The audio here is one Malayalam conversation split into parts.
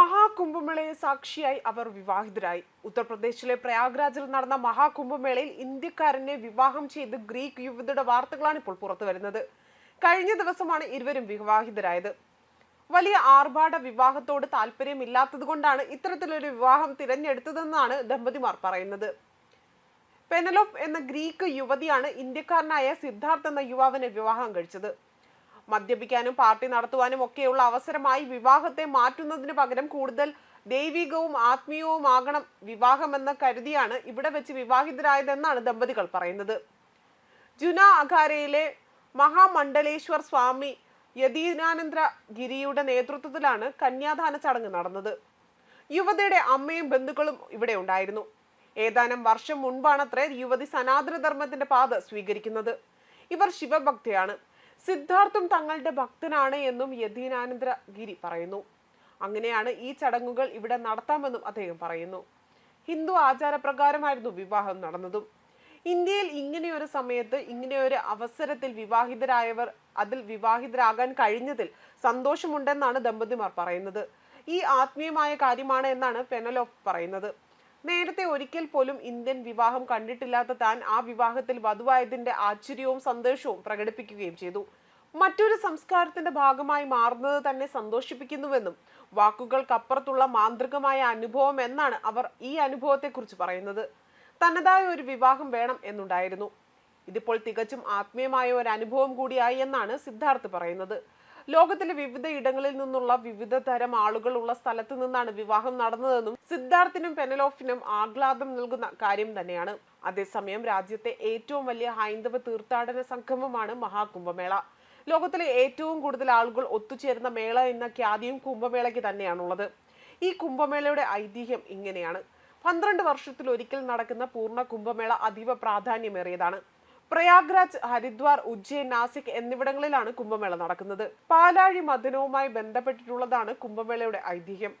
മഹാകുംഭമേളയെ സാക്ഷിയായി അവർ വിവാഹിതരായി. ഉത്തർപ്രദേശിലെ പ്രയാഗ്രാജിൽ നടന്ന മഹാകുംഭമേളയിൽ ഇന്ത്യക്കാരനെ വിവാഹം ചെയ്ത് ഗ്രീക്ക് യുവതിയുടെ വാർത്തകളാണ് ഇപ്പോൾ പുറത്തു വരുന്നത്. കഴിഞ്ഞ ദിവസമാണ് ഇരുവരും വിവാഹിതരായത്. വലിയ ആർഭാട വിവാഹത്തോട് താല്പര്യമില്ലാത്തതുകൊണ്ടാണ് ഇത്തരത്തിലൊരു വിവാഹം തിരഞ്ഞെടുത്തതെന്നാണ് ദമ്പതിമാർ പറയുന്നത്. പെനലോപ്പ് എന്ന ഗ്രീക്ക് യുവതിയാണ് ഇന്ത്യക്കാരനായ സിദ്ധാർത്ഥ് എന്ന യുവാവിനെ വിവാഹം കഴിച്ചത്. മദ്യപിക്കാനും പാർട്ടി നടത്തുവാനും ഒക്കെയുള്ള അവസരമായി വിവാഹത്തെ മാറ്റുന്നതിന് പകരം കൂടുതൽ ദൈവികവും ആത്മീയവുമാകണം വിവാഹമെന്ന് കരുതിയാണ് ഇവിടെ വെച്ച് വിവാഹിതരായതെന്നാണ് ദമ്പതികൾ പറയുന്നത്. ജുന അഖാരയിലെ മഹാമണ്ഡലേശ്വർ സ്വാമി യതീനാനന്ദ ഗിരിയുടെ നേതൃത്വത്തിലാണ് കന്യാദാന ചടങ്ങ് നടന്നത്. യുവതിയുടെ അമ്മയും ബന്ധുക്കളും ഇവിടെ ഉണ്ടായിരുന്നു. ഏതാനും വർഷം മുൻപാണത്രേ യുവതി സനാതനധർമ്മത്തിന്റെ പാത സ്വീകരിക്കുന്നത്. ഇവർ ശിവഭക്തയാണ്. സിദ്ധാർത്ഥും തങ്ങളുടെ ഭക്തനാണ് എന്നും യതീനാനന്ദ ഗിരി പറയുന്നു. അങ്ങനെയാണ് ഈ ചടങ്ങുകൾ ഇവിടെ നടത്താമെന്നും അദ്ദേഹം പറയുന്നു. ഹിന്ദു ആചാരപ്രകാരമായിരുന്നു വിവാഹം നടന്നതും. ഇന്ത്യയിൽ ഇങ്ങനെയൊരു സമയത്ത് ഇങ്ങനെയൊരു അവസരത്തിൽ വിവാഹിതരായവർ അതിൽ വിവാഹിതരാകാൻ കഴിഞ്ഞതിൽ സന്തോഷമുണ്ടെന്നാണ് ദമ്പതിമാർ പറയുന്നത്. ഈ ആത്മീയമായ കാര്യമാണ് എന്നാണ് പെനലോഫ് പറയുന്നത്. നേരത്തെ ഒരിക്കൽ പോലും ഇന്ത്യൻ വിവാഹം കണ്ടിട്ടില്ലാത്ത താൻ ആ വിവാഹത്തിൽ വധുവായതിന്റെ ആശ്ചര്യവും സന്തോഷവും പ്രകടിപ്പിക്കുകയും ചെയ്തു. മറ്റൊരു സംസ്കാരത്തിന്റെ ഭാഗമായി മാറുന്നത് തന്നെ സന്തോഷിപ്പിക്കുന്നുവെന്നും വാക്കുകൾക്കപ്പുറത്തുള്ള മാന്ത്രികമായ അനുഭവം എന്നാണ് അവർ ഈ അനുഭവത്തെക്കുറിച്ച് പറയുന്നത്. തനതായ ഒരു വിവാഹം വേണം എന്നുണ്ടായിരുന്നു. ഇതിപ്പോൾ തികച്ചും ആത്മീയമായ ഒരു അനുഭവം കൂടിയായി എന്നാണ് സിദ്ധാർത്ഥ് പറയുന്നത്. ലോകത്തിലെ വിവിധ ഇടങ്ങളിൽ നിന്നുള്ള വിവിധ തരം ആളുകൾ ഉള്ള സ്ഥലത്ത് നിന്നാണ് വിവാഹം നടന്നതെന്നും സിദ്ധാർത്ഥിനും പെനലോഫിനും ആഹ്ലാദം നൽകുന്ന കാര്യം തന്നെയാണ്. അതേസമയം രാജ്യത്തെ ഏറ്റവും വലിയ ഹൈന്ദവ തീർത്ഥാടന സംഗമമാണ് മഹാകുംഭമേള. ലോകത്തിലെ ഏറ്റവും കൂടുതൽ ആളുകൾ ഒത്തുചേരുന്ന മേള എന്ന ഖ്യാതിയും കുംഭമേളയ്ക്ക് തന്നെയാണുള്ളത്. ഈ കുംഭമേളയുടെ ഐതിഹ്യം ഇങ്ങനെയാണ്. പന്ത്രണ്ട് വർഷത്തിൽ ഒരിക്കൽ നടക്കുന്ന പൂർണ കുംഭമേള അതീവ പ്രാധാന്യമേറിയതാണ്. പ്രയാഗ്രാജ് ഹരിദ്വാർ ഉജ്ജയിൻ നാസിക് എന്നിവിടങ്ങളിലാണ് കുംഭമേള നടക്കുന്നത്. പാലാഴി മദനവുമായി ബന്ധപ്പെട്ടിട്ടുള്ളതാണ് കുംഭമേളയുടെ ഐതിഹ്യം.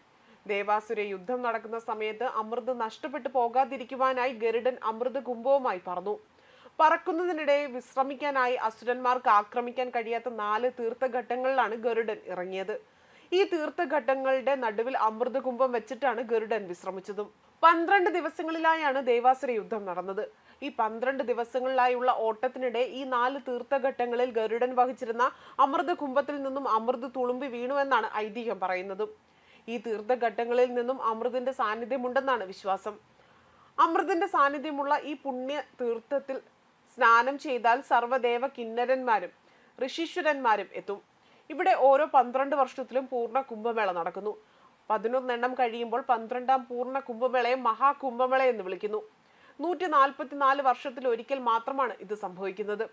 ദേവാസുര യുദ്ധം നടക്കുന്ന സമയത്ത് അമൃത് നഷ്ടപ്പെട്ടു പോകാതിരിക്കുവാനായി ഗരുഡൻ അമൃത് കുംഭവുമായി പറന്നു. പറക്കുന്നതിനിടെ വിശ്രമിക്കാനായി അസുരന്മാർക്ക് ആക്രമിക്കാൻ കഴിയാത്ത നാല് തീർത്ഥഘട്ടങ്ങളിലാണ് ഗരുഡൻ ഇറങ്ങിയത്. ഈ തീർത്ഥഘട്ടങ്ങളുടെ നടുവിൽ അമൃത കുംഭം വെച്ചിട്ടാണ് ഗരുഡൻ വിശ്രമിച്ചതും. പന്ത്രണ്ട് ദിവസങ്ങളിലായാണ് ദേവാസുര യുദ്ധം നടന്നത്. ഈ പന്ത്രണ്ട് ദിവസങ്ങളിലായുള്ള ഓട്ടത്തിനിടെ ഈ നാല് തീർത്ഥഘട്ടങ്ങളിൽ ഗരുഡൻ വഹിച്ചിരുന്ന അമൃത കുംഭത്തിൽ നിന്നും അമൃത് തുളുമ്പി വീണുവെന്നാണ് ഐതിഹ്യം പറയുന്നത്. ഈ തീർത്ഥഘട്ടങ്ങളിൽ നിന്നും അമൃതിന്റെ സാന്നിധ്യമുണ്ടെന്നാണ് വിശ്വാസം. അമൃതിന്റെ സാന്നിധ്യമുള്ള ഈ പുണ്യ തീർത്ഥത്തിൽ സ്നാനം ചെയ്താൽ സർവദേവ കിന്നരന്മാരും ഋഷീശ്വരന്മാരും എത്തും. ഇവിടെ ഓരോ പന്ത്രണ്ട് വർഷത്തിലും പൂർണ കുംഭമേള നടക്കുന്നു. പതിനൊന്നെണ്ണം കഴിയുമ്പോൾ പന്ത്രണ്ടാം പൂർണ കുംഭമേളയെ മഹാകുംഭമേള എന്ന് വിളിക്കുന്നു. നൂറ്റി നാൽപ്പത്തിനാല് വർഷത്തിൽ ഒരിക്കൽ മാത്രമാണ് ഇത് സംഭവിക്കുന്നത്.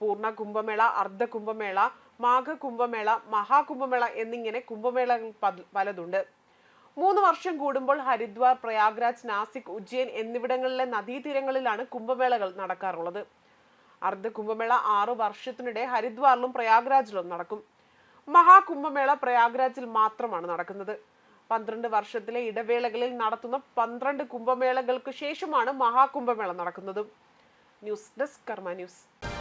പൂർണ കുംഭമേള അർദ്ധ കുംഭമേള മാഘ കുംഭമേള മഹാകുംഭമേള എന്നിങ്ങനെ കുംഭമേളകൾ പലതുണ്ട്. മൂന്ന് വർഷം കൂടുമ്പോൾ ഹരിദ്വാർ പ്രയാഗ്രാജ് നാസിക് ഉജ്ജയിൻ എന്നിവിടങ്ങളിലെ നദീതീരങ്ങളിലാണ് കുംഭമേളകൾ നടക്കാറുള്ളത്. അർദ്ധ കുംഭമേള ആറു വർഷത്തിനിടെ ഹരിദ്വാറിലും പ്രയാഗ്രാജിലും നടക്കും. മഹാകുംഭമേള പ്രയാഗ്രാജിൽ മാത്രമാണ് നടക്കുന്നത്. പന്ത്രണ്ട് വർഷത്തിലെ ഇടവേളകളിൽ നടത്തുന്ന പന്ത്രണ്ട് കുംഭമേളകൾക്ക് ശേഷമാണ് മഹാകുംഭമേള നടക്കുന്നത്. News desk Karma news.